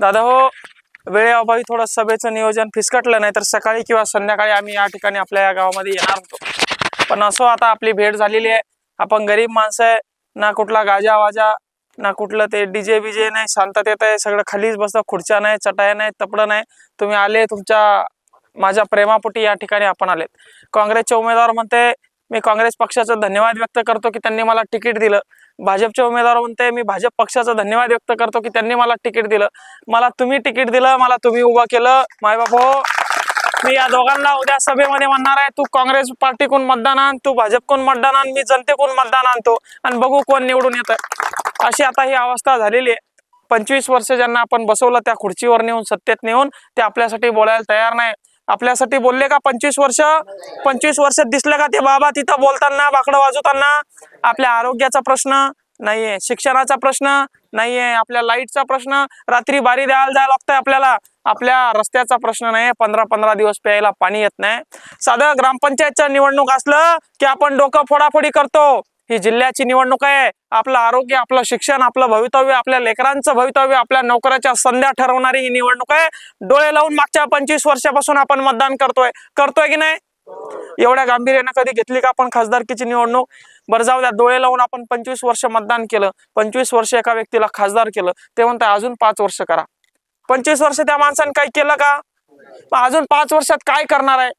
दादा हो वेळेअभावी थोडं सभेचं नियोजन फिसकटलं नाही तर सकाळी किंवा संध्याकाळी आम्ही या ठिकाणी आपल्या या गावामध्ये येणार होतो. पण असो आता आपली भेट झालेली आहे. आपण गरीब माणसं आहे. ना कुठला गाजा वाजा ना कुठलं ते डीजे बीजे नाही शांततेत आहे. सगळं खालीच बसतं. खुर्च्या नाही चटाया नाही तपडं नाही. तुम्ही आले तुमच्या माझ्या प्रेमापोटी या ठिकाणी आपण आलेत. काँग्रेसचे उमेदवार म्हणते मी काँग्रेस पक्षाचा धन्यवाद व्यक्त करतो की त्यांनी मला तिकीट दिलं. भाजपचे उमेदवार म्हणते मी भाजप पक्षाचा धन्यवाद व्यक्त करतो की त्यांनी मला तिकीट दिलं. मला तुम्ही तिकीट दिलं मला तुम्ही उभं केलं. माय बापो हो. मी या दोघांना उद्या सभेमध्ये म्हणणार आहे तू काँग्रेस पार्टीकडून मतदान आण तू भाजपकडून मतदान आण मी जनतेकडून मतदान आणतो. आणि बघू कोण निवडून येतं. अशी आता ही अवस्था झालेली आहे. पंचवीस वर्ष ज्यांना आपण बसवलं त्या खुर्चीवर नेऊन सत्तेत नेऊन ते आपल्यासाठी बोलायला तयार नाही. आपल्यासाठी बोलले का? पंचवीस वर्ष पंचवीस वर्ष दिसले का ते बाबा? तिथं बोलताना बाकडं वाजवताना आपल्या आरोग्याचा प्रश्न नाहीये शिक्षणाचा प्रश्न नाहीये आपल्या लाईटचा प्रश्न रात्री बारी द्यायला जायला लागतंय आपल्याला. आपल्या रस्त्याचा प्रश्न नाही पंधरा पंधरा दिवस प्यायला पाणी येत नाही. साधं ग्रामपंचायतचं निवडणूक असलं की आपण डोकं फोडाफोडी करतो. ही जिल्ह्याची निवडणूक आहे. आपलं आरोग्य आपलं शिक्षण आपलं भवितव्य आपल्या लेकरांचं भवितव्य आपल्या नोकऱ्याच्या संध्या ठरवणारी ही निवडणूक आहे. डोळे लावून मागच्या पंचवीस वर्षापासून आपण मतदान करतोय. करतोय की नाही? एवढ्या गांभीर्यानं कधी घेतली का आपण खासदारकीची निवडणूक? बरं जाऊ द्या. डोळे लावून आपण पंचवीस वर्ष मतदान केलं. पंचवीस वर्ष एका व्यक्तीला खासदार केलं. ते म्हणतात अजून पाच वर्ष करा. पंचवीस वर्ष त्या माणसाने काही केलं का? अजून पाच वर्षात काय करणार आहे?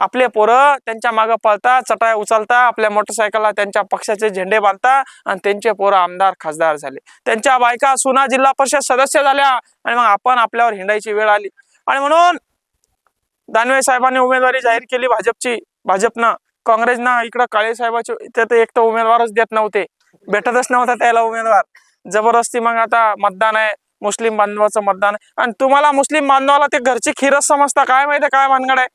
आपले पोरं त्यांच्या मागं पळता चटाया उचलता आपल्या मोटरसायकलला त्यांच्या पक्षाचे झेंडे बांधता आणि त्यांचे पोरं आमदार खासदार झाले. त्यांच्या बायका सुना जिल्हा परिषद सदस्य झाल्या आणि मग आपण आपल्यावर हिंडायची वेळ आली. आणि म्हणून दानवे साहेबांनी उमेदवारी जाहीर केली भाजपची भाजपनं. काँग्रेसनं इकडं काळे साहेबाचे इथे तर एक तर उमेदवारच देत नव्हते. भेटतच नव्हता त्याला उमेदवार. जबरदस्ती मग आता मतदान आहे. मुस्लिम बांधवाचं मतदान आहे. आणि तुम्हाला मुस्लिम बांधवाला ते घरची खीरच समजता काय माहिती काय भानगड आहे?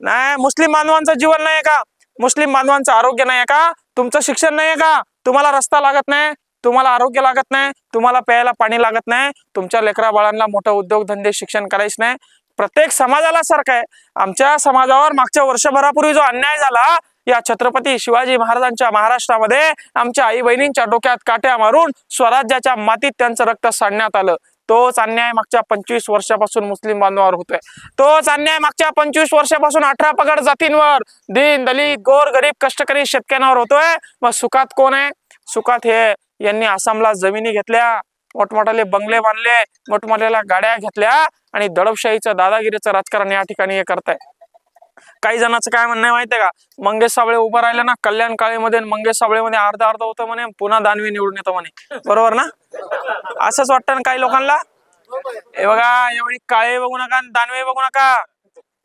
नाही मुस्लिम बांधवांचं जीवन नाही का? मुस्लिम बांधवांचं आरोग्य नाही का? तुमचं शिक्षण नाही का? तुम्हाला रस्ता लागत नाही तुम्हाला आरोग्य लागत नाही तुम्हाला प्यायला पाणी लागत नाही तुमच्या लेकरा बाळांना मोठं उद्योगधंदे शिक्षण करायच नाही. प्रत्येक समाजाला सारखं आहे. आमच्या समाजावर मागच्या वर्षभरापूर्वी जो अन्याय झाला या छत्रपती शिवाजी महाराजांच्या महाराष्ट्रामध्ये आमच्या आई बहिणींच्या डोक्यात काट्या मारून स्वराज्याच्या मातीत त्यांचं रक्त सांडण्यात आलं. तोच अन्याय मागच्या पंचवीस वर्षापासून मुस्लिम बांधवावर होतोय. तोच अन्याय मागच्या पंचवीस वर्षापासून अठरा पगड जातींवर दीन दलित गोर गरीब कष्टकरी शेतकऱ्यांवर होतोय. मग सुखात कोण आहे? सुखात हे यांनी आसामला जमिनी घेतल्या मोठमोठाले बंगले बांधले मोठमोठ्याला गाड्या घेतल्या आणि दडपशाहीचं दादागिरीचं राजकारण या ठिकाणी हे करताय. काही जणांचं काय म्हणणं आहे माहितीये का? मंगेश साबळे उभं राहिले ना कल्याण काळेमध्ये मंगेश साबळेमध्ये अर्ध अर्ध होतं म्हणे पुन्हा दानवी निवडून येतो म्हणे. बरोबर ना? असंच वाटतं ना काही लोकांना? हे बघा एवढी काळे बघू नका दानवे बघू नका.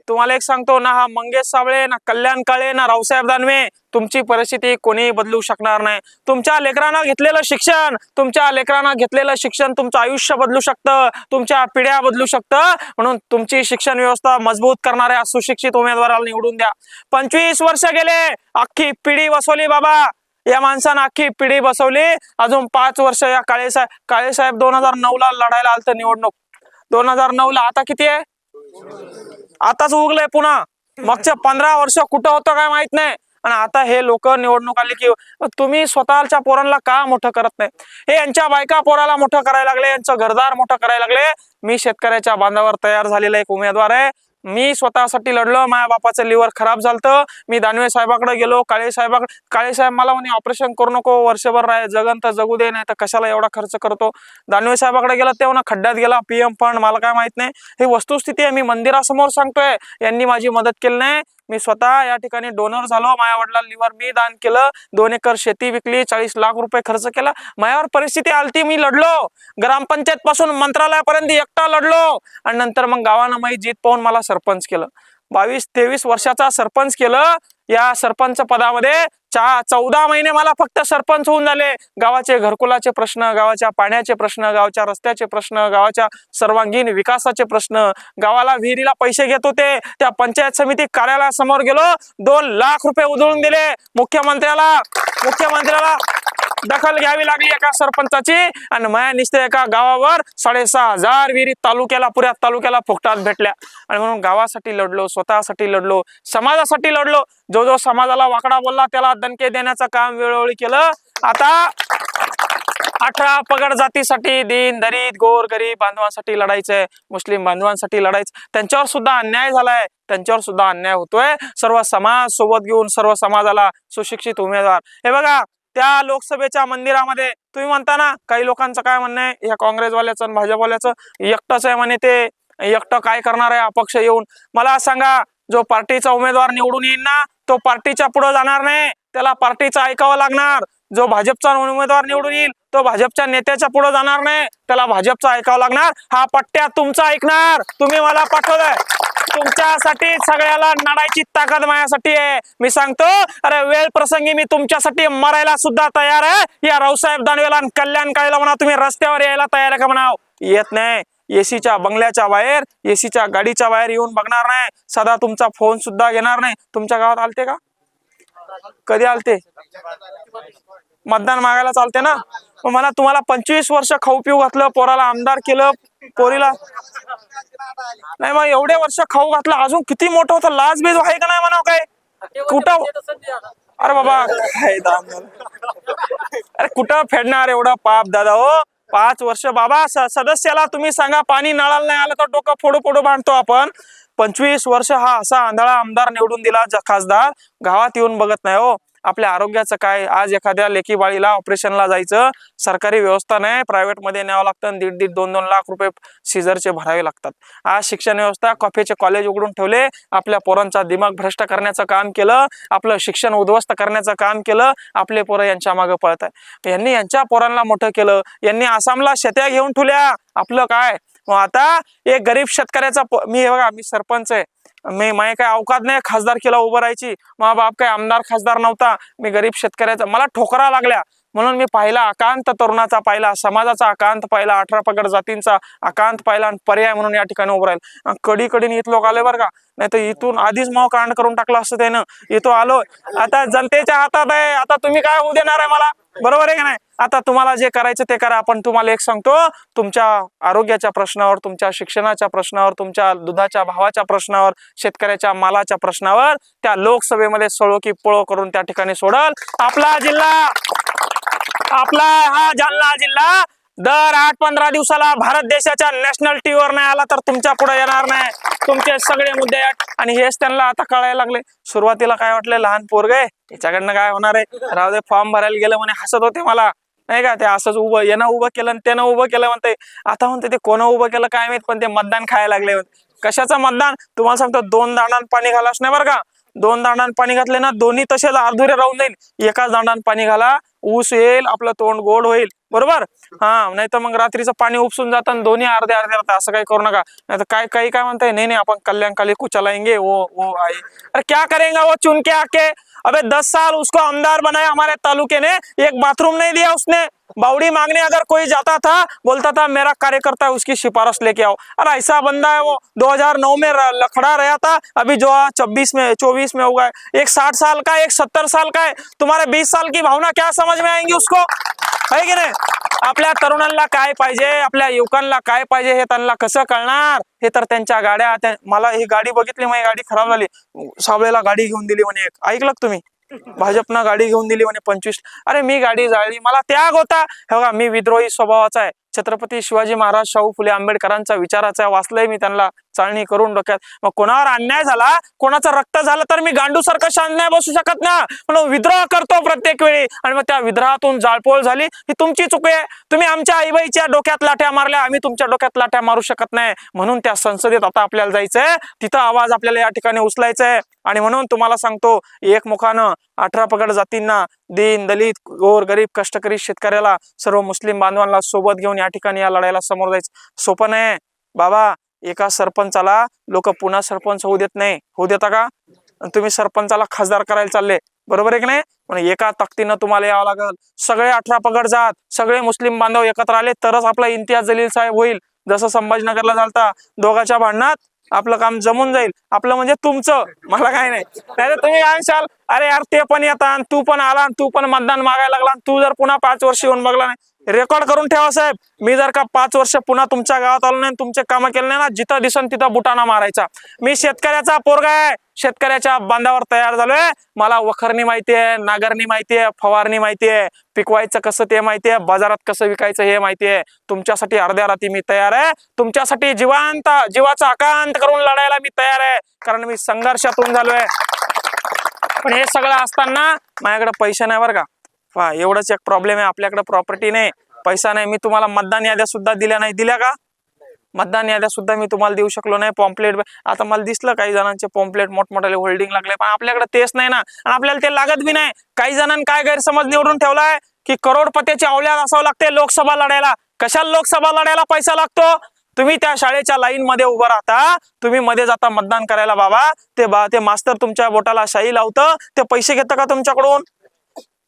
तुम्हाला एक सांगतो ना हा मंगेश साबळे ना कल्याण काळे ना रावसाहेब दानवे तुमची परिस्थिती कोणीही बदलू शकणार नाही. तुमच्या लेकरांना घेतलेलं शिक्षण तुमच्या लेकरांना घेतलेलं शिक्षण तुमचं आयुष्य बदलू शकतं तुमच्या पिढ्या बदलू शकतं. म्हणून तुमची शिक्षण व्यवस्था मजबूत करणाऱ्या सुशिक्षित उमेदवाराला निवडून द्या. पंचवीस वर्ष गेले अख्खी पिढी बसवली बाबा. या माणसानं अख्खी पिढी बसवली. अजून पाच वर्ष या काळेसाहेब काळेसाहेब दोन हजार नऊ ला लढायला आलं निवडणूक. दोन हजार नऊ ला आता किती आहे? आताच उगलंय पुन्हा. मागच्या पंधरा वर्ष कुठं होतं काय माहीत नाही. आणि आता हे लोक निवडणूक आली की तुम्ही स्वतःच्या पोरांना का मोठं करत नाही? हे यांच्या बायका पोराला मोठं करायला लागले यांचं घरदार मोठं करायला लागले. मी शेतकऱ्याच्या बांधावर तयार झालेला एक उमेदवार आहे. मी स्वतःसाठी लढलो माझ्या बापाचं लिव्हर खराब झालं मी दानवे साहेबाकडे गेलो काळे साहेबाकडे काळे साहेब मला म्हणे ऑपरेशन करू नको वर्षभर राह जगन तर जगू दे नाही तर कशाला एवढा खर्च करतो? दानवे साहेबाकडे गेला तेव्हा खड्ड्यात गेला पीएम फंड मला काय माहीत नाही. ही वस्तुस्थिती आहे मी मंदिरासमोर सांगतोय. यांनी माझी मदत केली नाही. मी स्वतः या ठिकाणी डोनर झालो. माझ्या वडिलांना लिव्हर मी दान केलं. दोन एकर शेती विकली चाळीस लाख रुपये खर्च केला. माझ्यावर परिस्थिती आलती मी लढलो. ग्रामपंचायत पासून मंत्रालयापर्यंत एकटा लढलो. आणि नंतर मग गावानं माही जीत पाहून मला सरपंच केलं. बावीस तेवीस वर्षाचा सरपंच केलं. या सरपंच पदामध्ये चा चौदा महिने मला फक्त सरपंच होऊन झाले. गावाचे घरकुलाचे प्रश्न गावाच्या पाण्याचे प्रश्न गावाच्या रस्त्याचे प्रश्न गावाच्या सर्वांगीण विकासाचे प्रश्न गावाला विहिरीला पैसे घेत होते. त्या पंचायत समिती कार्यालयासमोर गेलो. दोन लाख रुपये उधळून दिले. मुख्यमंत्र्याला मुख्यमंत्र्याला दखल घ्यावी लागली एका सरपंचाची. आणि माया निसते एका गावावर साडेसहा हजार विहिरी तालुक्याला पुऱ्या तालुक्याला फुकटात भेटल्या. आणि म्हणून गावासाठी लढलो स्वतःसाठी लढलो समाजासाठी लढलो. जो जो समाजाला वाकडा बोलला त्याला दणके देण्याचं काम वेळोवेळी केलं. आता अठरा पगड जातीसाठी दिन दलित गोर गरीब बांधवांसाठी लढायचंय मुस्लिम बांधवांसाठी लढायचं. त्यांच्यावर सुद्धा अन्याय झालाय. त्यांच्यावर सुद्धा अन्याय होतोय. सर्व समाज सोबत घेऊन सर्व समाजाला सुशिक्षित उमेदवार. हे बघा त्या लोकसभेच्या मंदिरामध्ये तुम्ही म्हणता ना काही लोकांचं काय म्हणणं आहे? या काँग्रेसवाल्याचं आणि भाजपवाल्याचं? एकटंच आहे म्हणे ते. एकटं काय करणार आहे अपक्ष येऊन? मला सांगा जो पार्टीचा उमेदवार निवडून येईल ना तो पार्टीच्या पुढे जाणार नाही. त्याला पार्टीचं ऐकावं लागणार. जो भाजपचा उमेदवार निवडून येईल तो भाजपच्या नेत्याच्या पुढे जाणार नाही. त्याला भाजपचं ऐकावं लागणार. हा पट्ट्या तुमचा ऐकणार. तुम्ही मला पाठवलंय. तुमच्यासाठी सगळ्याला लढायची ताकद माझ्यासाठी आहे. मी सांगतो अरे वेळ प्रसंगी मी तुमच्यासाठी मरायला सुद्धा तयार आहे. या रावसाहेब दानवेला आणि कल्याण काळेला म्हणा तुम्ही रस्त्यावर यायला तयार आहे का म्हणाव? येत नाही. एसीच्या बंगल्याच्या बाहेर एसीच्या गाडीच्या बाहेर येऊन बघणार नाही. सदा तुमचा फोन सुद्धा घेणार नाही. तुमच्या गावात आलते का? कधी आलते? मतदान मागायला चालते ना? मग मला तुम्हाला पंचवीस वर्ष खाऊ पिऊ घातलं पोराला आमदार केलं पोरीला नाही मग एवढे वर्ष खाऊ घातलं अजून किती मोठं होतं? लाज बीज आहे का नाही म्हणा काय? कुठं अरे बाबा अरे कुठं फेडणार एवढं पाप दादा? हो पाच वर्ष बाबा सदस्याला तुम्ही सांगा पाणी नळाला नाही आलं तर डोकं फोडू फोडू बांधतो आपण. पंचवीस वर्ष हा असा आंधळा आमदार निवडून दिला ज- खासदार. गावात येऊन बघत नाही हो. आपल्या आरोग्याचं काय? आज एखाद्या लेखी बाळीला ऑपरेशनला जायचं सरकारी व्यवस्था नाही प्रायव्हेटमध्ये न्यावं लागतं आणि दीड दीड दोन दोन लाख रुपये सीझरचे भरावे लागतात. आज शिक्षण व्यवस्था कॉफीचे कॉलेज उघडून ठेवले आपल्या पोरांचा दिमाग भ्रष्ट करण्याचं काम केलं आपलं शिक्षण उद्ध्वस्त करण्याचं काम केलं आपले पोरं यांच्या मागे पळत आहे यांनी यांच्या पोरांना मोठं केलं. यांनी आसामला शेत्या घेऊन ठेवल्या. आपलं काय? मग आता एक गरीब शेतकऱ्याचा मी हे बघा मी सरपंच आहे. मी माझे काय अवकात नाही खासदार केला उभं राहायची. मा बाप काय आमदार खासदार नव्हता. मी गरीब शेतकऱ्याचा मला ठोकरा लागल्या. म्हणून मी पाहिला आकांत तरुणाचा पाहिला समाजाचा आकांत पाहिला अठरा पगड जातींचा आकांत पाहिला आणि पर्याय म्हणून या ठिकाणी उभं राहील. आणि कडी कडीने इथं लोक आले बरं का. नाही तर इथून आधीच माव कांड करून टाकलं असतं त्यानं. इथं आलो. आता जनतेच्या हातात आहे. आता तुम्ही काय होऊ देणार आहे मला? बरोबर आहे का नाही? आता तुम्हाला जे करायचं ते करा. आपण तुम्हाला एक सांगतो तुमच्या आरोग्याच्या प्रश्नावर तुमच्या शिक्षणाच्या प्रश्नावर तुमच्या दुधाच्या भावाच्या प्रश्नावर शेतकऱ्याच्या मालाच्या प्रश्नावर त्या लोकसभेमध्ये सळो की पळो करून त्या ठिकाणी सोडल. आपला जिल्हा! आपला हा जालना जिल्हा! दर आठ पंधरा दिवसाला भारत देशाच्या नॅशनल टीव्हीवर नाही आला तर तुमच्यापुढे येणार नाही. तुमचे सगळे मुद्दे आहेत. आणि हेच त्यांना आता कळायला लागले. सुरुवातीला काय वाटलं लहान पोरग आहे त्याच्याकडनं काय होणार आहे? राहू दे फॉर्म भरायला गेलं म्हणे हसत होते मला. नाही का ते असंच उभं यानं उभं केलं आणि त्यानं उभं केलं म्हणते. आता म्हणते ते कोण उभं केलं काय माहीत पण ते मतदान खायला लागले कशाचं मतदान? तुम्हाला सांगतो दोन दांडान पाणी घालाच नाही बरं का? दोन दांडान पाणी घातले ना दोन्ही तसेच अर्धुरे राहून जाईल एकाच दांडान पाणी घाला ऊस येईल आपलं तोंड गोड होईल. बरोबर? हा नाही तर मग रात्रीचं पाणी उपसून जातं दोन्ही अर्धे अर्धे राहतात असं काही करू नका. नाही तर काय, काही म्हणताय? नाही नाही, आपण कल्याणकाली कुछ चलाएँगे वो वो आए अरे क्या करेगा वो चुन के आके? अबे दस साल उसको आमदार बनाया हमारे तालुके ने, एक बाथरूम नहीं दिया उसने. बावड़ी मांगने अगर कोई जाता था, बोलता था, मेरा कार्यकर्ता है, उसकी सिफारिश लेके आओ. अरे ऐसा बंदा है वो 2009 में लखड़ा रहा था, अभी जो छब्बीस में, चौबीस में होगा. एक साठ साल का एक सत्तर साल का है. तुम्हारे बीस साल की भावना क्या समझ में आएँगी उसको? आहे की नाही? आपल्या तरुणांना काय पाहिजे? आपल्या युवकांना काय पाहिजे हे त्यांना कसं कळणार? हे तर त्यांच्या गाड्या त्या- मला ही गाडी बघितली माझी गाडी खराब झाली. सावळेला गाडी घेऊन दिली म्हणे एक. ऐकलं तुम्ही? भाजपनं गाडी घेऊन दिली म्हणे पंचवीस. अरे मी गाडी जाळली मला त्याग होता. हे बघा मी विद्रोही स्वभावाचा आहे. छत्रपती शिवाजी महाराज शाहू फुले आंबेडकरांचा विचाराचा वाचलंय मी त्यांना. चाळणी करून डोक्यात. मग कोणावर अन्याय झाला कोणाचं रक्त झालं तर मी गांडू सारखं शांत नाही बसू शकत ना. म्हणून विद्रोह करतो प्रत्येक वेळी. आणि मग त्या विद्रोहातून जाळपोळ झाली ही तुमची चुकी आहे. तुम्ही आमच्या आईबाईच्या डोक्यात लाट्या मारल्या आम्ही तुमच्या डोक्यात लाट्या मारू शकत नाही. म्हणून त्या संसदेत आता आपल्याला जायचंय. तिथं आवाज आपल्याला या ठिकाणी उचलायचा आहे आणि म्हणून तुम्हाला सांगतो एक मुखानं अठरा पगड जातींना दीन दलित गोर गरीब कष्टकरी शेतकऱ्याला सर्व मुस्लिम बांधवांना सोबत घेऊन या ठिकाणी या लढाईला समोर जायचं. सोपं नाही. बाबा एका सरपंचाला लोक पुन्हा सरपंच होऊ देत नाही. होऊ देता का? आणि तुम्ही सरपंचाला खासदार करायला चालले. बरोबर आहे की नाही? पण एका तक्तीनं तुम्हाला यावं लागल. सगळे अठरा पगड जात. सगळे मुस्लिम बांधव एकत्र आले तरच आपला इम्तियाज जलील साहेब होईल. जसं संभाजीनगरला झालता दोघाच्या भांडणात आपलं काम जमून जाईल. आपलं म्हणजे तुमचं. मला काय नाही. नाहीतर तुम्ही काय म्हणशाल अरे यार ते पण येतात. आणि तू पण आला आणि तू पण मतदान मागायला लागला आणि तू जर पुन्हा पाच वर्ष येऊन बघला नाही रेकॉर्ड करून ठेवा साहेब. मी जर का पाच वर्ष पुन्हा तुमच्या गावात आलो नाही तुमचे कामं केले नाही ना जिथं दिसन तिथं बुटाना मारायचा. मी शेतकऱ्याचा पोरगा आहे. शेतकऱ्याच्या बांधावर तयार झालोय. मला वखरणी माहिती आहे नागरणी माहिती आहे फवारणी माहिती आहे. पिकवायचं कसं ते माहिती आहे. बाजारात कसं विकायचं हे माहिती आहे. तुमच्यासाठी अर्ध्या रात्री मी तयार आहे. तुमच्यासाठी जीवांत जीवाचा आकांत करून लढायला मी तयार आहे. कारण मी संघर्षातून झालोय. पण हे सगळं असताना माझ्याकडे पैसे नाही बरं का. पहा एवढंच एक प्रॉब्लेम आहे आपल्याकडे प्रॉपर्टी नाही. पैसा नाही. मी तुम्हाला मतदान याद्या सुद्धा दिल्या नाही. दिल्या का? मतदान याद्या सुद्धा मी तुम्हाला देऊ शकलो नाही. पॉम्पलेट आता मला दिसलं काही जणांचे पॉम्पलेट मोठमोठ्याले होल्डिंग लागले. पण आपल्याकडे तेच नाही ना. आणि आपल्याला ते लागत बी नाही. काही जणांनी काय गैरसमज निवडून ठेवलाय? की करोडपतीची अवल्यात असावं लागते लोकसभा लढायला. कशाला लोकसभा लढायला पैसा लागतो? तुम्ही त्या शाळेच्या लाईन मध्ये उभं राहता. तुम्ही मध्ये जाता मतदान करायला बाबा. ते बा ते मास्तर तुमच्या बोटाला शाई लावतं. ते पैसे घेतं का तुमच्याकडून?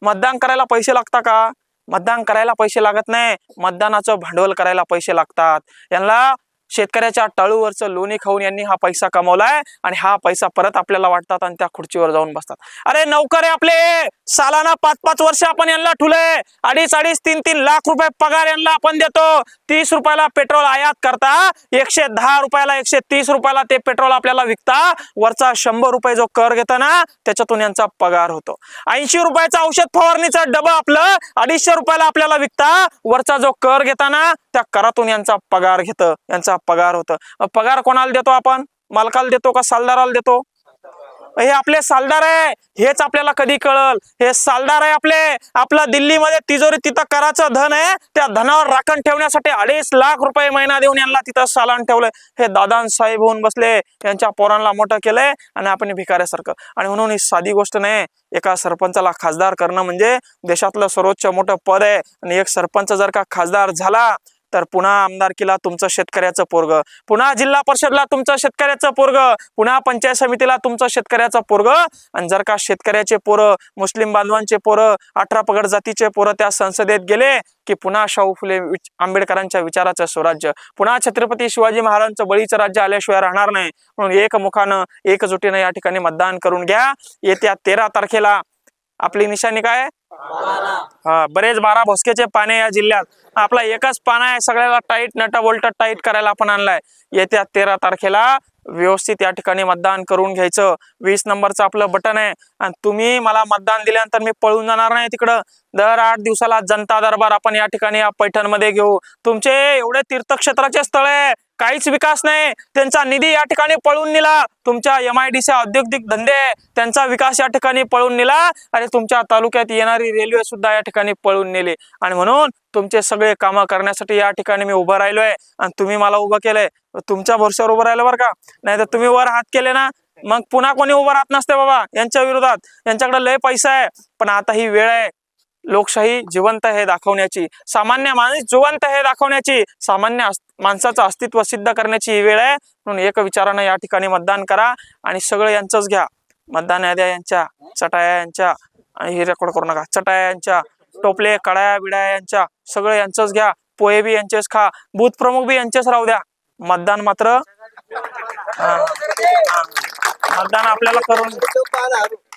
मतदान करायला पैसे लागता का? मतदान करायला पैसे लागत नाही. मतदानाचं भांडवल करायला पैसे लागतात. यांना शेतकऱ्याच्या टाळूवरचं लोणी खाऊन यांनी हा पैसा कमवलाय आणि हा पैसा परत आपल्याला वाटतात आणि त्या खुर्चीवर जाऊन बसतात. अरे नौकर आहे आपले! सालाना पाच पाच वर्ष आपण यांना ठुले. अडीच अडीच तीन तीन लाख रुपये पगार यांना आपण देतो. तीस रुपयाला पेट्रोल आयात करता. एकशे दहा रुपयाला एकशे तीस रुपयाला ते पेट्रोल आपल्याला विकता. वरचा शंभर रुपये जो कर घेता ना त्याच्यातून यांचा पगार होतो. ऐंशी रुपयाचा औषध फवारणीचा डबा आपलं अडीचशे रुपयाला आपल्याला विकता. वरचा जो कर घेताना त्या करातून यांचा पगार घेतं यांचा पगार होतं. पगार कोणाला देतो आपण? मालकाला देतो का सालदाराला देतो? हे आपले सालदार आहे. हेच आपल्याला कधी कळल? हे सालदार आहे आपले. आपला दिल्लीमध्ये तिजोरी तिथं कराचं धन आहे. त्या धनावर राखण ठेवण्यासाठी अडीच लाख रुपये महिना देऊन यांना तिथं सालान ठेवलंय. हे दादांसाहेब होऊन बसले. यांच्या पोरांना मोठं केलंय आणि आपण भिकाऱ्यासारखं. आणि म्हणून ही साधी गोष्ट नाही. एका सरपंचाला खासदार करणं म्हणजे देशातलं सर्वोच्च मोठं पद आहे. आणि एक सरपंच जर का खासदार झाला तर पुन्हा आमदारकीला तुमचं शेतकऱ्याचं पोरग. पुन्हा जिल्हा परिषदला तुमचं शेतकऱ्याचं पोरग. पुन्हा पंचायत समितीला तुमचं शेतकऱ्याचं पोरग. आणि जर का शेतकऱ्याचे पोरं मुस्लिम बांधवांचे पोरं अठरा पगड जातीचे पोरं त्या संसदेत गेले की पुन्हा शाहू फुले आंबेडकरांच्या विचाराचं स्वराज्य. पुन्हा छत्रपती शिवाजी महाराजांचं बळीचं राज्य आल्याशिवाय राहणार नाही. म्हणून एकमुखानं एकजुटीनं या ठिकाणी मतदान करून घ्या. येत्या तेरा तारखेला आपली निशाणी काय? बरेच बारा भोसकेचे पाने या जिल्ह्यात. आपला एकच पाना आहे सगळ्याला टाईट नट बोल्ट टाईट करायला आपण आणलाय. येत्या तेरा तारखेला व्यवस्थित या ठिकाणी मतदान करून घ्यायचं. वीस नंबरचं आपलं बटन आहे. आणि तुम्ही मला मतदान दिल्यानंतर मी पळून जाणार नाही तिकडं. दर आठ दिवसाला जनता दरबार आपण या ठिकाणी या पैठणमध्ये घेऊ. तुमचे एवढे तीर्थक्षेत्राचे स्थळ आहे. काहीच विकास नाही. त्यांचा निधी या ठिकाणी पळून नेला. तुमच्या एम आय डी औद्योगिक धंदे त्यांचा विकास या ठिकाणी पळून नेला. आणि तुमच्या तालुक्यात येणारी रेल्वे सुद्धा या ठिकाणी पळून नेली. आणि म्हणून तुमचे सगळे कामं करण्यासाठी या ठिकाणी मी उभं राहिलोय. आणि तुम्ही मला उभं केलंय. तुमच्या भरोश्यावर उभं राहिलं बरं का? नाही तर तुम्ही वर हात केले ना मग पुन्हा कोणी उभं राहत नसते बाबा यांच्या विरोधात. यांच्याकडे लय पैसा आहे. पण आता ही वेळ आहे. लोकशाही जिवंत हे दाखवण्याची सामान्य माणूस जिवंत हे दाखवण्याची सामान्य माणसाचं अस्तित्व सिद्ध करण्याची ही वेळ आहे. म्हणून एक विचारानं या ठिकाणी मतदान करा आणि सगळं यांचंच घ्या. मतदान याद्या यांच्या चटाया यांच्या आणि हे रेकॉर्ड करू नका. चटाया यांच्या टोपले कडाया बिडाया यांच्या सगळं यांचंच घ्या. पोहे बी यांचेच खा. बूथ प्रमुख बी यांचेच राहू द्या. मतदान मात्र हा. मतदान आपल्याला करून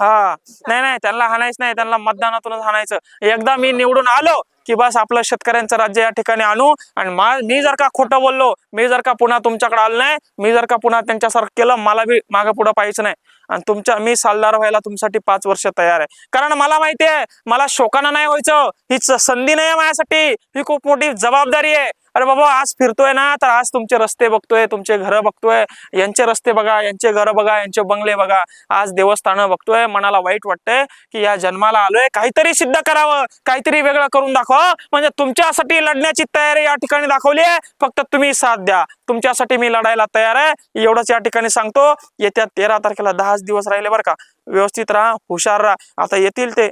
हा. नाही नाही त्यांना हाणायच नाही त्यांना मतदानातूनच हाणायचं. एकदा मी निवडून आलो की बस आपलं शेतकऱ्यांचं राज्य या ठिकाणी आणू. आणि मा जर का खोटं बोललो मी जर का पुन्हा तुमच्याकडे आलो नाही मी जर का पुन्हा त्यांच्यासारखं केलं मला बी मागं पुढं पाहिजे नाही. आणि तुमच्या मी सालदार व्हायला तुमच्यासाठी पाच वर्ष तयार आहे. कारण मला माहिती आहे मला शोकानं नाही व्हायचं. ही संधी नाही आहे माझ्यासाठी. ही खूप मोठी जबाबदारी आहे. अरे बाबा आज फिरतोय ना तर आज तुमचे रस्ते बघतोय तुमचे घरं बघतोय यांचे रस्ते बघा यांचे घरं बघा यांचे बंगले बघा. आज देवस्थानं बघतोय मनाला वाईट वाटतंय की या जन्माला आलोय. काहीतरी सिद्ध करावं काहीतरी वेगळं करून दाखवा. म्हणजे तुमच्यासाठी लढण्याची तयारी या ठिकाणी दाखवली आहे. फक्त तुम्ही साथ द्या. तुमच्यासाठी मी लढायला तयार आहे. एवढंच या ठिकाणी सांगतो. येत्या तेरा तारखेला दहाच दिवस राहिले बरं का. व्यवस्थित राहा हुशार राहा. आता येतील ते.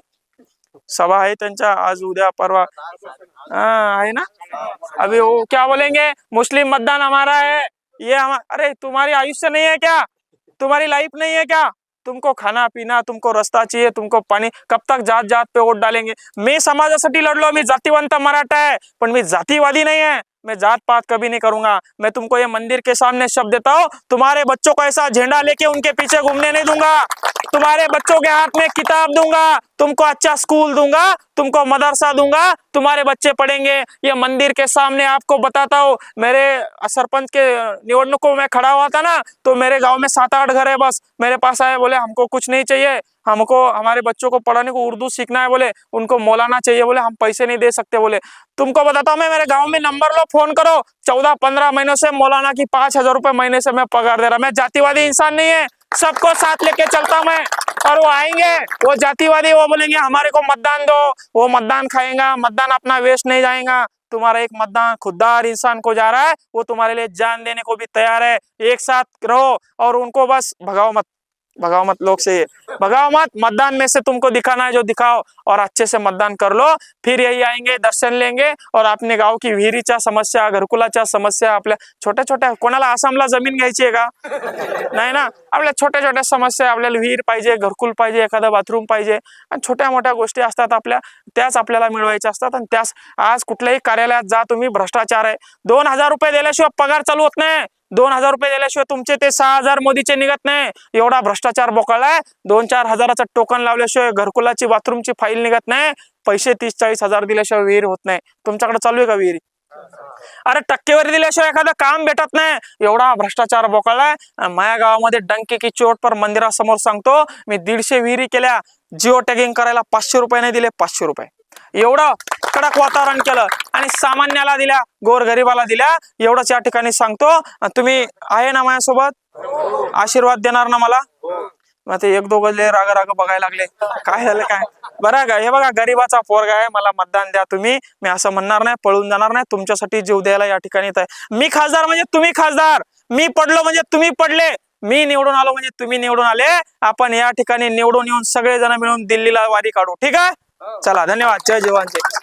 सभा है त्यांच्या आज उद्या परवा। हाँ है ना? अभी वो क्या बोलेंगे? मुस्लिम मतदान हमारा है। ये हम, अरे, तुम्हारी आयुष्य नहीं है क्या? तुम्हारी लाइफ नहीं है क्या? तुमको खाना, पीना, तुमको रास्ता चाहिए, तुमको पानी, कब तक जात जात पे वोट डालेंगे? मैं मी लड़ लो, मैं जातिवंत मराठा है पण मी जातीवादी नाही आहे मैं जात पात कभी नहीं करूँगा। मैं तुमको ये मंदिर के सामने शब्द देता हूँ, तुम्हारे बच्चों को ऐसा झंडा लेके उनके पीछे घूमने नहीं दूँगा। तुम्हारे बच्चों के हाथ में किताब दूँगा, तुमको अच्छा स्कूल दूँगा, तुमको मदरसा दूँगा, तुम्हारे बच्चे पढ़ेंगे। ये मंदिर के सामने आपको बताता हूँ, मेरे सरपंच के निवडणुकों में खड़ा हुआ था ना तो मेरे गाँव में सात आठ घर है बस। मेरे पास आए, बोले हमको कुछ नहीं चाहिए। हमको, हमारे बच्चों को पढ़ाने को उर्दू सीखना है, बोले, उनको मौलाना चाहिए, बोले, हम पैसे नहीं दे सकते, बोले। तुमको बताता हूँ मैं, मेरे गाँव में नंबर लो, फ़ोन करो चौदह पंद्रह महीनों से मौलाना की पाँच हज़ार रुपए महीने से मैं पगार दे रहा मैं जातिवादी इंसान नहीं है, सबको साथ लेके चलता मैं, और वो आएँगे, वो जातिवादी, वो बोलेंगे, हमारे को मतदान दो, वो मतदान खाएगा, मतदान अपना वेस्ट नहीं जाएगा। तुम्हारा एक मतदान खुददार इंसान को जा रहा है, वो तुम्हारे लिए जान देने को भी तैयार है, एक साथ रहो, और उनको बस भगाओ मत। भगाओ मत लोग से भगाओ मत मतदान में से तुमको दिखाना है जो दिखाओ और अच्छे से मतदान कर लो। फिर यही आएंगे दर्शन लेंगे और आपने गाव की विहिरीच्या समस्या घरकुलाच्या समस्या आपल्या छोट्या छोट्या कोणाला आसामला जमीन घ्यायची आहे का? नाही ना? आपल्या छोट्या छोट्या समस्या आपल्याला विहीर पाहिजे घरकुल पाहिजे एखादं बाथरूम पाहिजे आणि छोट्या मोठ्या गोष्टी असतात आपल्या त्याच आपल्याला मिळवायच्या असतात आणि त्याच आज कुठल्याही कार्यालयात जा तुम्ही भ्रष्टाचार आहे. दोन हजार रुपये दिल्याशिवाय पगार चालू होत नाही. दोन हजार रुपये दिल्याशिवाय तुमचे ते सहा हजार मोदीचे निघत नाही. एवढा भ्रष्टाचार बोकाळलाय. दोन चार हजाराचं टोकन लावल्याशिवाय घरकुलाची बाथरूमची फाईल निघत नाही. पैसे तीस चाळीस हजार दिल्याशिवाय विहीर होत नाही. तुमच्याकडे चालू आहे का विहिरी? अरे टक्केवारी दिल्याशिवाय एखादं काम भेटत नाही. एवढा भ्रष्टाचार बोकाळलाय. माया माझ्या गावामध्ये डंके की चोट पर मंदिरासमोर सांगतो मी दीडशे विहिरी केल्या. जिओ टॅगिंग करायला पाचशे रुपये नाही दिले पाचशे रुपये. एवढं कडक वातावरण केलं आणि सामान्याला दिल्या गोरगरिबाला दिल्या एवढंच या ठिकाणी सांगतो. तुम्ही आहे ना माझ्यासोबत? आशीर्वाद देणार ना मला? मग ते एक दोघं राग राग बघायला लागले. काय झालं काय? बरं का हे बघा गरीबाचा पोरगा आहे मला मतदान द्या तुम्ही. मी असं म्हणणार नाही पळून जाणार नाही तुमच्यासाठी जीव द्यायला या ठिकाणी येत आहे. मी खासदार म्हणजे तुम्ही खासदार. मी पडलो म्हणजे तुम्ही पडले. मी निवडून आलो म्हणजे तुम्ही निवडून आले. आपण या ठिकाणी निवडून येऊन सगळेजण मिळून दिल्लीला वारी काढू. ठीक आहे? चला धन्यवाद. जय जवान जय